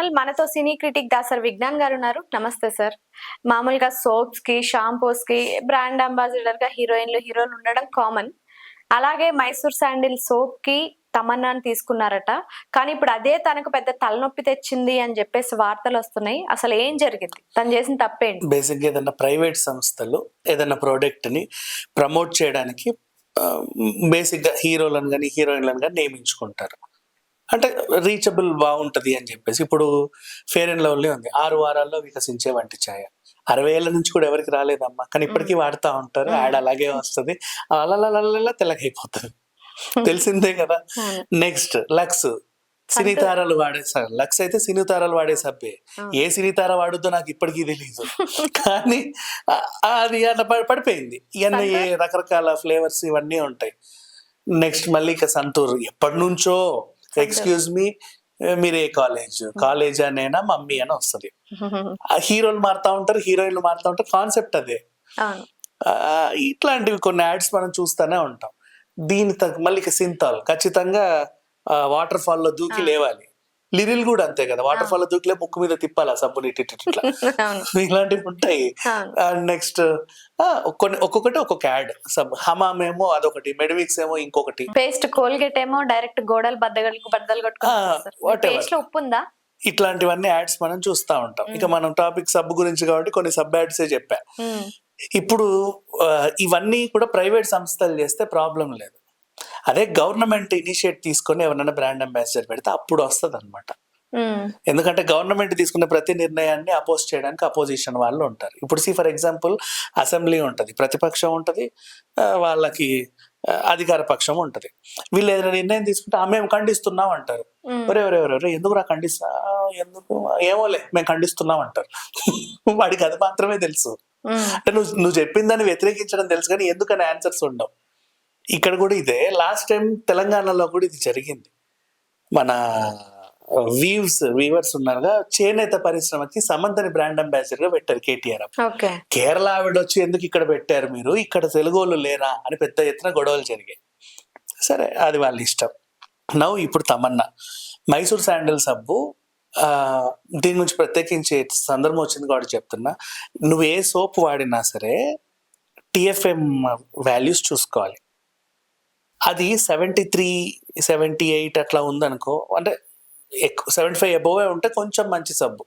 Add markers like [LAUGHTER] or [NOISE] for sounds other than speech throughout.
Channel మనతో సినీ critic Dasari Vignan గారు ఉన్నారు. నమస్తే సార్. మామూలుగా సోప్స్కి షాంపూస్కి బ్రాండ్ అంబాసిడర్గా హీరోయిన్లు హీరోలు ఉండడం కామన్. అలాగే మైసూర్ శాండిల్ సోప్కి తమన్నాను తీసుకున్నారట. కానీ ఇప్పుడు అదే తనకు పెద్ద తలనొప్పి తెచ్చింది అని చెప్పేసి వార్తలు వస్తున్నాయి. అసలు ఏం జరిగింది? తను చేసిన తప్పేంటి? బేసిక్గా ఏదైనా ప్రైవేట్ సంస్థలు ఏదైనా ప్రోడక్ట్ని ప్రమోట్ చేయడానికి బేసిక్గా హీరోలను కానీ హీరోయిన్లను కానీ నియమించుకుంటారు. అంటే రీచబుల్ బాగుంటది అని చెప్పేసి ఇప్పుడు ఫేర్ అండ్ లవ్లీ ఉంది. ఆరు వారాల్లో వికసించే వంటి ఛాయ. అరవై ఏళ్ళ నుంచి కూడా ఎవరికి రాలేదమ్మా. కానీ ఇప్పటికీ వాడుతూ ఉంటారు. యాడ్ అలాగే వస్తుంది. అలా తెల్లగైపోతుంది. తెలిసిందే కదా. నెక్స్ట్ లక్స్ సినీ తారాలు వాడే లక్స్ అయితే సినీ తారాలు వాడే సబ్బే. ఏ సినీ తార వాడుద్దో నాకు ఇప్పటికీ తెలియదు కానీ అది అట్లా పడి- పడిపోయింది. ఇవన్నీ? రకరకాల ఫ్లేవర్స్ ఇవన్నీ ఉంటాయి. నెక్స్ట్ మళ్ళీ ఇక సంతూర్. ఎప్పటి నుంచో ఎక్స్క్యూజ్ మీ మీరు కాలేజ్ కాలేజ్ అనేనా మమ్మీ అని వస్తుంది. [LAUGHS] హీరోలు మారుతా ఉంటారు హీరోయిన్లు మారుతా ఉంటారు కాన్సెప్ట్ అదే. ఇట్లాంటివి కొన్ని యాడ్స్ మనం చూస్తూనే ఉంటాం. దీని మళ్ళీ సింతాల్. ఖచ్చితంగా వాటర్ ఫాల్లో దూకి. లేవాలి. లిరిల్ కూడా అంతే కదా. వాటర్. ఫాల్ దూకిలే ముక్కు మీద తిప్పాలి ఆ సబ్బుని ఇట్లా. అవును. [LAUGHS] ఇలాంటివి ఉంటాయి. అవును. నెక్స్ట్ కొన్ని ఒక్కొక్కటి ఒక్కొక్క యాడ్. సబ్ హమామ్ ఏమో అదొకటి మెడివిక్స్ ఏమో ఇంకొకటి. పేస్ట్ కోల్గేట్ ఏమో డైరెక్ట్ గోడలు బద్దగలకు బద్దలు లో ఉప్పు ఉందా? ఇట్లాంటివన్నీ యాడ్స్ మనం చూస్తా ఉంటాం. ఇక. మనం టాపిక్ సబ్బు గురించి కాబట్టి కొన్ని సబ్ యాడ్సే చెప్పా. ఇప్పుడు ఇవన్నీ కూడా ప్రైవేట్ సంస్థలు చేస్తే ప్రాబ్లం లేదు. అదే గవర్నమెంట్ ఇనిషియేట్ తీసుకొని ఎవరైనా బ్రాండ్ అంబాసిడర్ పెడితే అప్పుడు వస్తుంది అనమాట ఎందుకంటే గవర్నమెంట్ తీసుకునే ప్రతి నిర్ణయాన్ని అపోజ్ చేయడానికి అపోజిషన్ వాళ్ళు ఉంటారు. ఇప్పుడు సి ఫర్ ఎగ్జాంపుల్ అసెంబ్లీ ఉంటుంది ప్రతిపక్షం ఉంటుంది వాళ్ళకి అధికార పక్షం ఉంటుంది. వీళ్ళు ఏదైనా నిర్ణయం తీసుకుంటే "ఆ, మేము ఖండిస్తున్నాం అంటారు. ఒరే ఒరే ఒరే ఒరే ఎందుకు రా ఖండిస్తా? "ఆ, ఎందుకు? ఏమోలే మేము ఖండిస్తున్నాం అంటారు. వాడికి అది మాత్రమే తెలుసు. అంటే నువ్వు నువ్వు చెప్పిందని వ్యతిరేకించడం తెలుసు కానీ ఎందుకని ఆన్సర్స్ ఉండవు. ఇక్కడ కూడా ఇదే. లాస్ట్ టైం తెలంగాణలో కూడా ఇది జరిగింది. మన వీవ్స్ వీవర్స్ ఉన్నారుగా చేనేత పరిశ్రమకి సమంతని బ్రాండ్ అంబాసిడర్గా పెట్టారు కేటీఆర్ కేరళ ఆవిడ వచ్చి ఎందుకు ఇక్కడ పెట్టారు మీరు? ఇక్కడ తెలుగు వాళ్ళు లేరా? అని పెద్ద ఎత్తున గొడవలు జరిగాయి. సరే అది వాళ్ళ ఇష్టం. నవ్వు ఇప్పుడు తమన్నా. మైసూర్ శాండిల్ సబ్బు ఆ, దీని గురించి ప్రత్యేకించి సందర్భం వచ్చింది కాబట్టి చెప్తున్నా. నువ్వు ఏ సోప్ వాడినా సరే టిఎఫ్ఎం వాల్యూస్ చూసుకోవాలి. అది సెవెంటీ త్రీ సెవెంటీ ఎయిట్ అట్లా ఉందనుకో అంటే ఎక్కువ సెవెంటీ ఫైవ్ అబోవే ఉంటే కొంచెం మంచి సబ్బు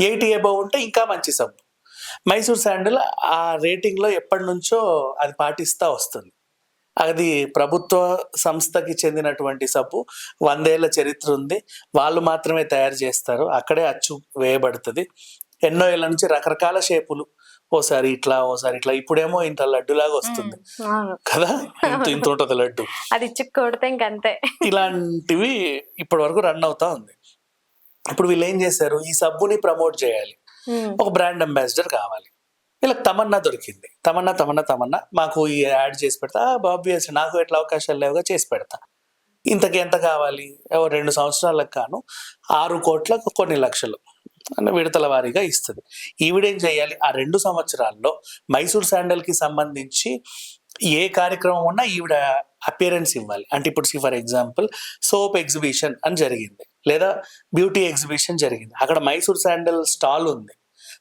ఎయిటీ అబోవ్ ఉంటే ఇంకా మంచి సబ్బు మైసూర్ శాండిల్ ఆ రేటింగ్లో ఎప్పటి నుంచో అది పాటిస్తా వస్తుంది. అది ప్రభుత్వ సంస్థకి చెందినటువంటి సబ్బు వందేళ్ళ చరిత్ర ఉంది. వాళ్ళు మాత్రమే తయారు చేస్తారు. అక్కడే అచ్చు వేయబడుతుంది. ఎన్నో ఏళ్ళ నుంచి రకరకాల షేపులు. ఓసారి ఇట్లా ఓసారి ఇట్లా. ఇప్పుడేమో ఇంత లడ్డులాగా వస్తుంది. కదా? ఇంత ఇంత ఉంటుంది లడ్డు. అది కొడితే ఇంకంతే. ఇలాంటివి ఇప్పటి వరకు రన్ అవుతా ఉంది. ఇప్పుడు వీళ్ళు ఏం చేశారు? ఈ సబ్బుని ప్రమోట్ చేయాలి. ఒక బ్రాండ్ అంబాసిడర్ కావాలి. వీళ్ళకి తమన్నా దొరికింది. తమన్నా తమన్నా తమన్నా. మాకు ఈ యాడ్ చేసి పెడతా. బాబియస్ నాకు ఎట్లా అవకాశాలు లేవుగా చేసి పెడతా. ఇంతకి ఎంత కావాలి? రెండు సంవత్సరాలకు కాను ఆరు కోట్లకు కొన్ని లక్షలు. అంటే విడతల వారీగా ఇస్తుంది. ఈవిడేం చేయాలి? ఆ రెండు సంవత్సరాల్లో మైసూర్ శాండల్కి సంబంధించి ఏ కార్యక్రమం ఉన్నా ఈవిడ అపియరెన్స్ ఇవ్వాలి. అంటే ఇప్పుడు ఫర్ ఎగ్జాంపుల్ సోప్ ఎగ్జిబిషన్ అని జరిగింది. లేదా బ్యూటీ ఎగ్జిబిషన్ జరిగింది. అక్కడ మైసూర్ శాండల్ స్టాల్ ఉంది.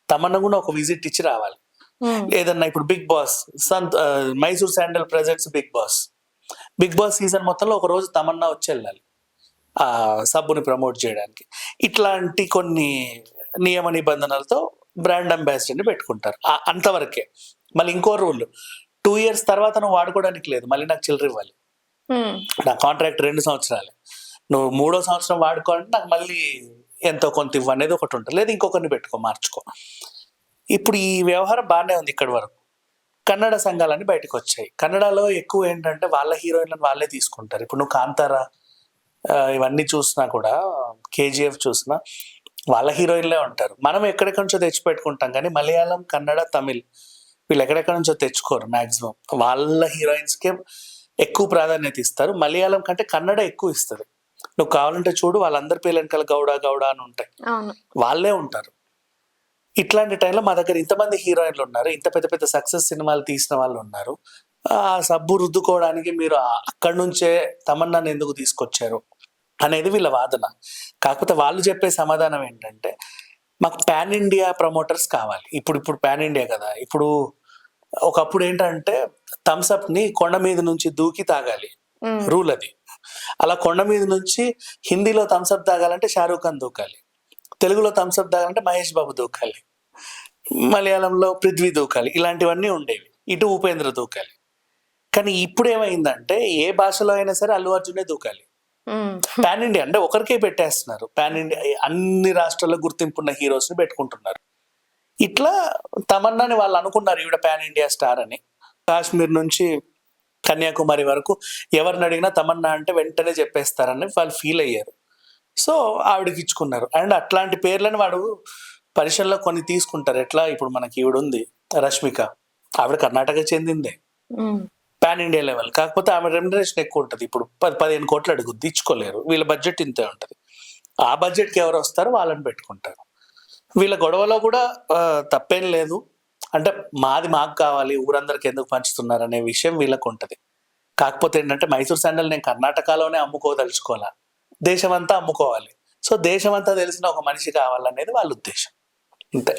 తమన్నా కూడా ఒక విజిట్ ఇచ్చి రావాలి. ఉమ్, ఏదన్నా ఇప్పుడు big boss Sant Mysore sandal presents big boss. Big boss season మొత్తంలో ఒక రోజు తమన్నా వచ్చి వెళ్ళాలి. ఆ సబ్బుని ప్రమోట్ చేయడానికి. ఇట్లాంటి కొన్ని నియమ నిబంధనలతో బ్రాండ్ అంబాసిడర్ని పెట్టుకుంటారు. అంతవరకే. మళ్ళీ ఇంకో రూల్. టూ ఇయర్స్ తర్వాత నువ్వు వాడుకోవడానికి లేదు. మళ్ళీ నాకు చిల్లర ఇవ్వాలి. నా కాంట్రాక్ట్ రెండు సంవత్సరాలు. నువ్వు మూడో సంవత్సరం వాడుకోవాలంటే నాకు మళ్ళీ ఎంతో కొంత ఇవ్వు అనేది ఒకటి ఉంటుంది. లేదా ఇంకొకరిని పెట్టుకో మార్చుకో. ఇప్పుడు ఈ వ్యవహారం బాగానే ఉంది ఇక్కడి వరకు. కన్నడ సంఘాలన్నీ బయటకు వచ్చాయి. కన్నడలో ఎక్కువ ఏంటంటే వాళ్ళ హీరోయిన్లను వాళ్ళే తీసుకుంటారు. ఇప్పుడు నువ్వు కాంతారా ఇవన్నీ చూసినా కూడా కేజీఎఫ్ చూసినా వాళ్ళ హీరోయిన్లే ఉంటారు. మనం ఎక్కడెక్కడి నుంచో తెచ్చి పెట్టుకుంటాం కానీ మలయాళం కన్నడ తమిళ్ వీళ్ళు ఎక్కడెక్కడి నుంచో తెచ్చుకోరు మాక్సిమం. వాళ్ళ హీరోయిన్స్కే ఎక్కువ ప్రాధాన్యత ఇస్తారు. మలయాళం కంటే కన్నడ ఎక్కువ ఇస్తుంది నువ్వు కావాలంటే చూడు వాళ్ళందరి పేర్లు వెనకాల గౌడ గౌడ అని ఉంటాయి. వాళ్ళే ఉంటారు. ఇట్లాంటి టైంలో మా దగ్గర ఇంతమంది హీరోయిన్లు ఉన్నారు. ఇంత పెద్ద పెద్ద సక్సెస్ సినిమాలు తీసిన వాళ్ళు ఉన్నారు. ఆ సబ్బు రుద్దుకోవడానికి మీరు అక్కడి నుంచే తమన్నాను ఎందుకు తీసుకొచ్చారు? అనేది వీళ్ళ వాదన. కాకపోతే వాళ్ళు చెప్పే సమాధానం ఏంటంటే మాకు పాన్ ఇండియా ప్రమోటర్స్ కావాలి. ఇప్పుడు ఇప్పుడు పాన్ ఇండియా కదా. ఇప్పుడు ఒకప్పుడు ఏంటంటే థమ్స్అప్ని కొండ మీద నుంచి దూకి తాగాలి. రూల్ అది. అలా కొండ మీద నుంచి హిందీలో థమ్స్అప్ తాగాలంటే షారూఖ్ ఖాన్ దూకాలి. తెలుగులో థమ్స్అప్ తాగాలంటే మహేష్ బాబు దూకాలి. మలయాళంలో పృథ్వీ దూకాలి. ఇలాంటివన్నీ ఉండేవి. ఇటు ఉపేంద్ర దూకాలి. కానీ ఇప్పుడు ఏమైందంటే ఏ భాషలో అయినా సరే అల్లు అర్జునే దూకాలి. పాన్ ఇండియా అంటే ఒకరికే పెట్టేస్తున్నారు. పాన్ ఇండియా అన్ని రాష్ట్రాల్లో గుర్తింపు ఉన్న హీరోస్ని పెట్టుకుంటున్నారు. ఇట్లా తమన్నాని వాళ్ళు అనుకున్నారు ఈవిడ పాన్ ఇండియా స్టార్ అని. కాశ్మీర్ నుంచి కన్యాకుమారి వరకు ఎవరిని అడిగినా తమన్నా అంటే వెంటనే చెప్పేస్తారని వాళ్ళు ఫీల్ అయ్యారు. సో ఆవిడకి ఇచ్చుకున్నారు. అండ్ అట్లాంటి పేర్లను వాడు పరిశ్రమలో కొన్ని తీసుకుంటారు. ఎట్లా? ఇప్పుడు మనకి ఈవిడ ఉంది రష్మిక. ఆవిడ కర్ణాటక చెందిందే. పాన్ ఇండియా లెవెల్ కాకపోతే ఆమె రెమ్యునరేషన్ ఎక్కువ ఉంటుంది. ఇప్పుడు పది పదిహేను కోట్లు అడుగుద్ది ఇచ్చుకోలేరు. వీళ్ళ బడ్జెట్ ఇంతే ఉంటుంది. ఆ బడ్జెట్కి ఎవరు వస్తారో వాళ్ళని పెట్టుకుంటారు. వీళ్ళ గొడవలో కూడా తప్పేం లేదు. అంటే మాది మాకు కావాలి ఊరందరికి ఎందుకు పంచుతున్నారు అనే విషయం వీళ్ళకు ఉంటుంది. కాకపోతే ఏంటంటే మైసూర్ శాండల్ నేను కర్ణాటకలోనే అమ్ముకోదలుచుకోవాలా? దేశమంతా అమ్ముకోవాలి. సో దేశమంతా తెలిసిన ఒక మనిషి కావాలనేది వాళ్ళ ఉద్దేశం. అంతే